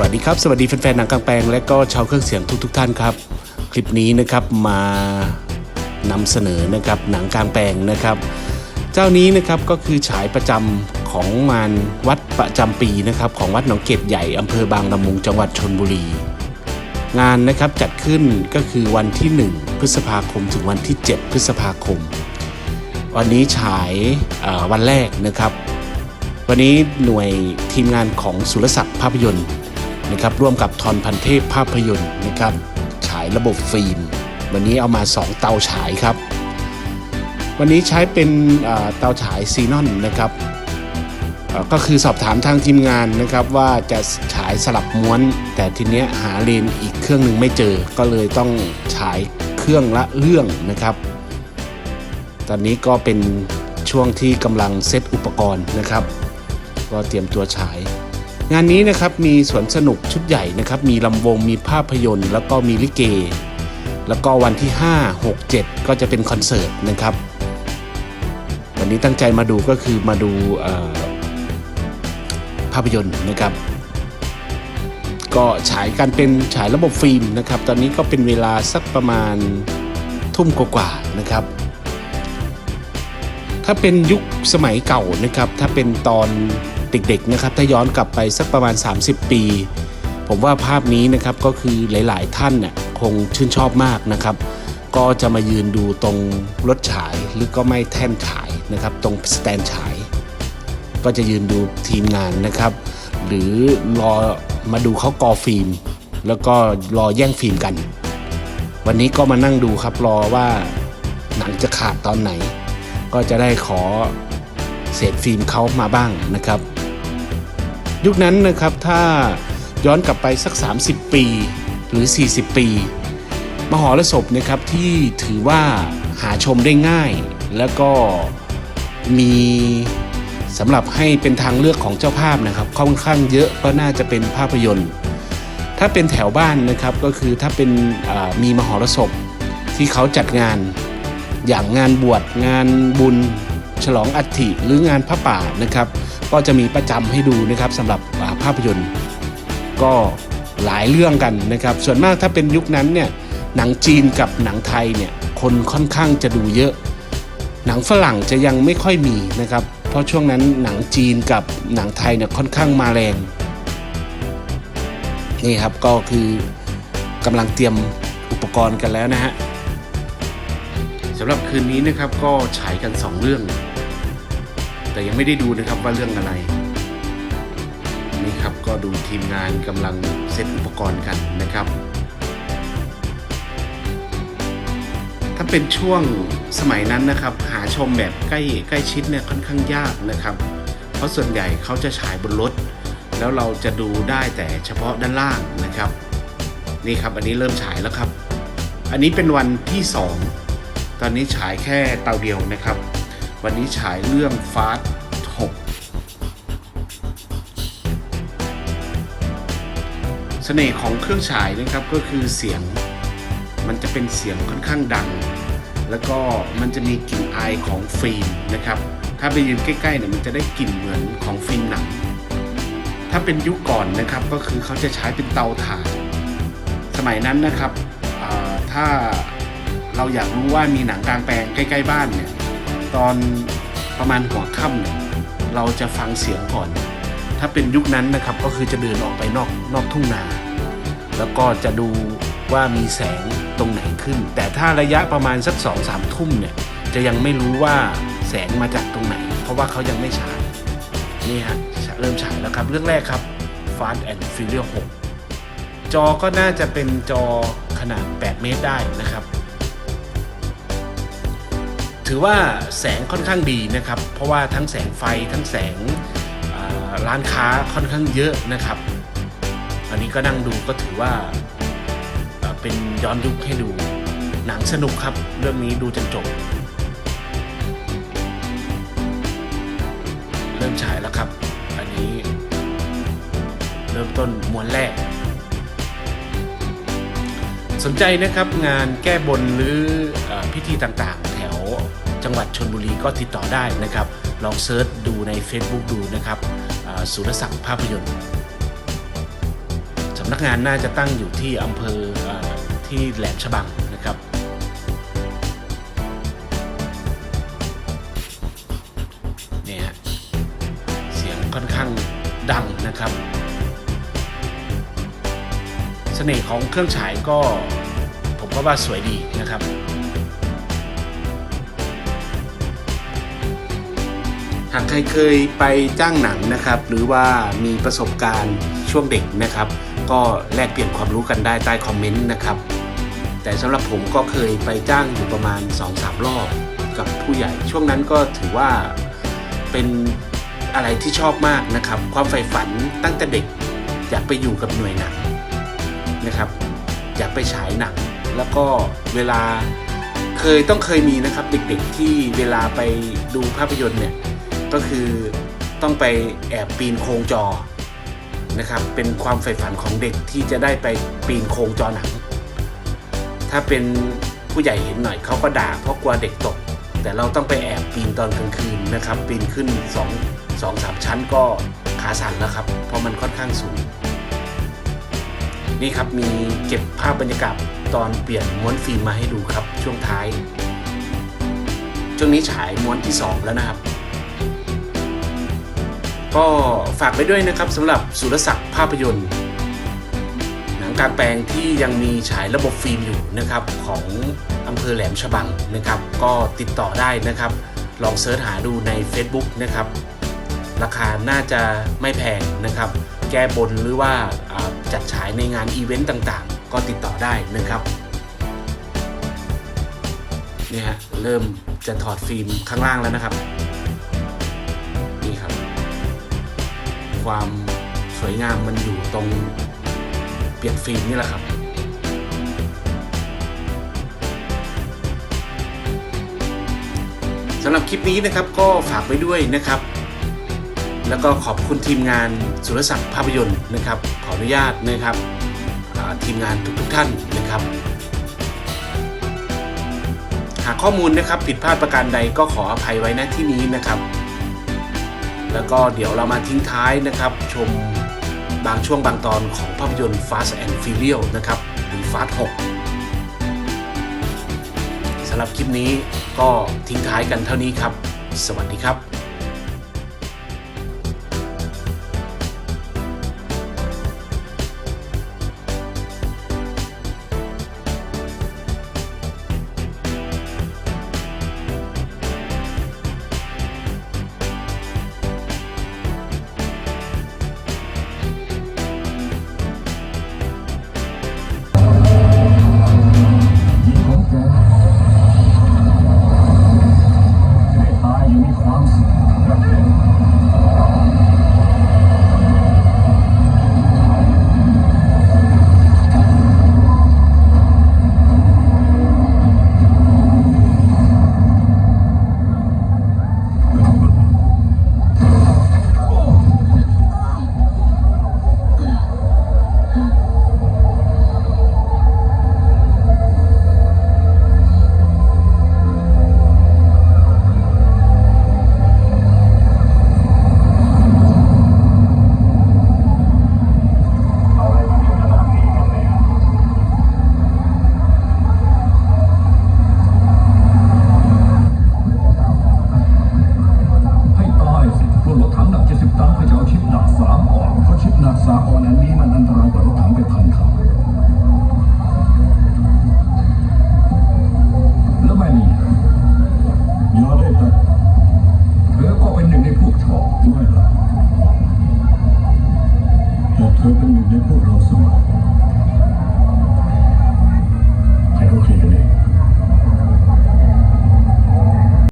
สวัสดีครับ สวัสดีแฟนๆหนังกลางแปลงและก็ชาวเครื่องเสียงทุกๆทท่านครับ คลิปนี้นะครับมานำเสนอนะครับหนังกลางแปลงนะครับ เจ้านี้นะครับก็คือฉายประจำของมานวัดประจำปีนะครับของวัดหนองเกตใหญ่อำเภอบางละมุงจังหวัดชนบุรี งานนะครับจัดขึ้นก็คือวันที่ 1 พฤษภาคมถึงวันที่ 7 พฤษภาคม วันนี้ฉายวันแรกนะครับวันนี้หน่วยทีมงานของสุรศักดิ์ภาพยนตร์ นะครับร่วมกับทอนพันเทพภาพยนตร์นะครับฉายระบบฟิล์ม วันนี้เอามา 2 เตาฉายครับ วันนี้ใช้เป็นเตาฉายซีนอนนะครับก็คือสอบถามทางทีมงานนะครับว่าจะฉายสลับม้วน แต่ทีเนี้ยหาเลนอีกเครื่องหนึ่งไม่เจอ ก็เลยต้องฉายเครื่องละเรื่องนะครับ ตอนนี้ก็เป็นช่วงที่กำลังเซตอุปกรณ์นะครับ ก็เตรียมตัวฉาย งานนี้นะครับมีสวนสนุกชุดใหญ่นะครับมีลำวงมีภาพยนตร์ แล้วก็มีลิเก แล้วก็วันที่ 5 6 7 ก็จะเป็นคอนเสิร์ตนะครับ วันนี้ตั้งใจมาดูก็คือมาดูภาพยนตร์นะครับ ก็ฉายกันเป็นฉายระบบฟิล์มนะครับ ตอนนี้ก็เป็นเวลาสักประมาณทุ่มกว่าๆนะครับ ถ้าเป็นยุคสมัยเก่านะครับ ถ้าเป็นตอน เด็กๆนะครับถ้าย้อนกลับไปสักประมาณ 30 ปี ผมว่าภาพนี้นะครับก็คือหลาย ๆ ท่านเนี่ยคงชื่นชอบมากนะครับ ก็จะมายืนดูตรงรถฉายหรือก็ไม่แท่นฉายนะครับ ตรงสแตนฉาย ก็จะยืนดูทีมงานนะครับ หรือรอมาดูเขากอฟิล์ม แล้วก็รอแย่งฟิล์มกัน วันนี้ก็มานั่งดูครับรอว่าหนังจะขาดตอนไหน ก็จะได้ขอ เศษฟิล์มเขามาบ้างนะครับ ยุคนั้นนะครับถ้าย้อนกลับไปสัก 30 ปีหรือ 40 ปี มหรสพนะครับที่ถือว่าหาชมได้ง่าย แล้วก็มีสำหรับให้เป็นทางเลือกของเจ้าภาพนะครับค่อนข้างเยอะก็น่าจะเป็นภาพยนตร์ ถ้าเป็นแถวบ้านนะครับก็คือถ้าเป็นมีมหรสพที่เขาจัดงานอย่างงานบวชงานบุญ ฉลองอัฐิหรืองานพระป่านะครับ ก็จะมีประจำให้ดูนะครับสำหรับภาพยนตร์ ก็หลายเรื่องกันนะครับ ส่วนมากถ้าเป็นยุคนั้นเนี่ยหนังจีนกับหนังไทยเนี่ยคนค่อนข้างจะดูเยอะ หนังฝรั่งจะยังไม่ค่อยมีนะครับ เพราะช่วงนั้นหนังจีนกับหนังไทยเนี่ยค่อนข้างมาแรงนี่ครับก็คือกำลังเตรียมอุปกรณ์กันแล้วนะฮะสำหรับคืนนี้นะครับก็ฉายกัน 2 เรื่อง แต่ยังไม่ได้ดูนะครับว่าเรื่องอะไร นี่ครับก็ดูทีมงานกำลังเซตอุปกรณ์กันนะครับ ถ้าเป็นช่วงสมัยนั้นนะครับ หาชมแบบใกล้ใกล้ชิดเนี่ยค่อนข้างยากนะครับ เพราะส่วนใหญ่เขาจะฉายบนรถ แล้วเราจะดูได้แต่เฉพาะด้านล่างนะครับ นี่ครับอันนี้เริ่มฉายแล้วครับ อันนี้เป็นวันที่ 2 ตอนนี้ฉายแค่เตาเดียวนะครับ วันนี้ฉายเรื่องฟาส6เสน่ห์ของเครื่องฉายนะครับก็คือเสียง มันจะเป็นเสียงค่อนข้างดัง แล้วก็มันจะมีกลิ่นอายของฟิล์มนะครับ ถ้าไปยืนใกล้ๆเนี่ยมันจะได้กลิ่นเหมือนของฟิล์มหนัง ถ้าเป็นยุคก่อนนะครับก็คือเขาจะใช้เป็นเตาถ่าน สมัยนั้นนะครับถ้าเราอยากรู้ว่ามีหนังกลางแปลงใกล้ ๆ บ้านเนี่ย ตอนประมาณหัวค่ำเนี่ยเราจะฟังเสียงก่อน ถ้าเป็นยุคนั้นนะครับก็คือจะเดินออกไปนอกนอกทุ่งนา แล้วก็จะดูว่ามีแสงตรงไหนขึ้น แต่ถ้าระยะประมาณสักสองสามทุ่มเนี่ยจะยังไม่รู้ว่าแสงมาจากตรงไหน เพราะว่าเขายังไม่ฉายนี่ฮะเริ่มฉายแล้วครับ เรื่องแรกครับ Fast and Furious 6จอก็น่าจะเป็นจอขนาด 8 เมตรได้นะครับ ถือว่าแสงค่อนข้างดีนะครับ เพราะว่าทั้งแสงไฟทั้งแสงร้านค้าค่อนข้างเยอะนะครับ อันนี้ก็นั่งดูก็ถือว่าเป็นย้อนยุคให้ดูหนังสนุกครับ เรื่องนี้ดูจนจบ เริ่มฉายแล้วครับ อันนี้เริ่มต้นมวนแรก สนใจนะครับงานแก้บนหรืออพิธีต่างๆ จังหวัดชนบุรีก็ติดต่อได้นะครับ ลองเซิร์ชดูใน Facebook ดูนะครับสุรศักดิ์ภาพยนตร์สำนักงานน่าจะตั้งอยู่ที่อำเภออที่แหลมฉบังนะครับเนี่ยเสียงค่อนข้างดังนะครับเสน่ห์ของเครื่องฉายก็ผมก็ว่าสวยดีนะครับ หากใครเคยไปจ้างหนังนะครับ หรือว่ามีประสบการณ์ช่วงเด็กนะครับ ก็แลกเปลี่ยนความรู้กันได้ใต้คอมเมนต์นะครับ แต่สำหรับผมก็เคยไปจ้างอยู่ประมาณ 2-3 รอบ กับผู้ใหญ่ ช่วงนั้นก็ถือว่าเป็นอะไรที่ชอบมากนะครับ ความใฝ่ฝันตั้งแต่เด็กอยากไปอยู่กับหน่วยหนังนะครับ อยากไปฉายหนัง แล้วก็เวลาเคยต้องเคยมีนะครับเด็กๆที่เวลาไปดูภาพยนตร์เนี่ย ก็คือต้องไปแอบปีนโครงจอนะครับ เป็นความใฝ่ฝันของเด็กที่จะได้ไปปีนโครงจอหนัง ถ้าเป็นผู้ใหญ่เห็นหน่อยเขาก็ด่าเพราะกลัวเด็กตก แต่เราต้องไปแอบปีนตอนกลางคืนนะครับ ปีนขึ้น2 2 3ชั้นก็ขาสั่นแล้วครับ เพราะมันค่อนข้างสูง นี่ครับมีเก็บภาพบรรยากาศตอนเปลี่ยนม้วนฟิล์มมาให้ดูครับช่วงท้าย ช่วงนี้ฉายม้วนที่ 2 แล้วนะครับ ก็ฝากไปด้วยนะครับสำหรับสุรศักดิ์ภาพยนตร์ หนังกลางแปลงที่ยังมีฉายระบบฟิล์มอยู่นะครับของอำเภอแหลมฉบังนะครับ ก็ติดต่อได้นะครับ ลองเสิร์ชหาดูใน Facebook นะครับ ราคาน่าจะไม่แพงนะครับ แก้บนหรือว่าอ่าจัดฉายในงานอีเวนต์ต่างๆ ก็ติดต่อได้นะครับนี่ฮะเริ่มจะถอดฟิล์มข้างล่างแล้วนะครับ ความสวยงามมันอยู่ตรงเปลี่ยนฟิล์มนี่แหละครับสำหรับคลิปนี้นะครับก็ฝากไว้ด้วยนะครับ แล้วก็ขอบคุณทีมงานสุรศักดิ์ภาพยนตร์นะครับ ขออนุญาตนะครับทีมงานทุกๆท่านนะครับ หากข้อมูลนะครับผิดพลาดประการใดก็ขออภัยไว้ณที่นี้นะครับ แล้วก็เดี๋ยวเรามาทิ้งท้ายนะครับ ชมบางช่วงบางตอนของภาพยนตร์ Fast and Furious นะครับหรือ Fast 6สำหรับคลิปนี้ก็ทิ้งท้ายกันเท่านี้ครับ สวัสดีครับ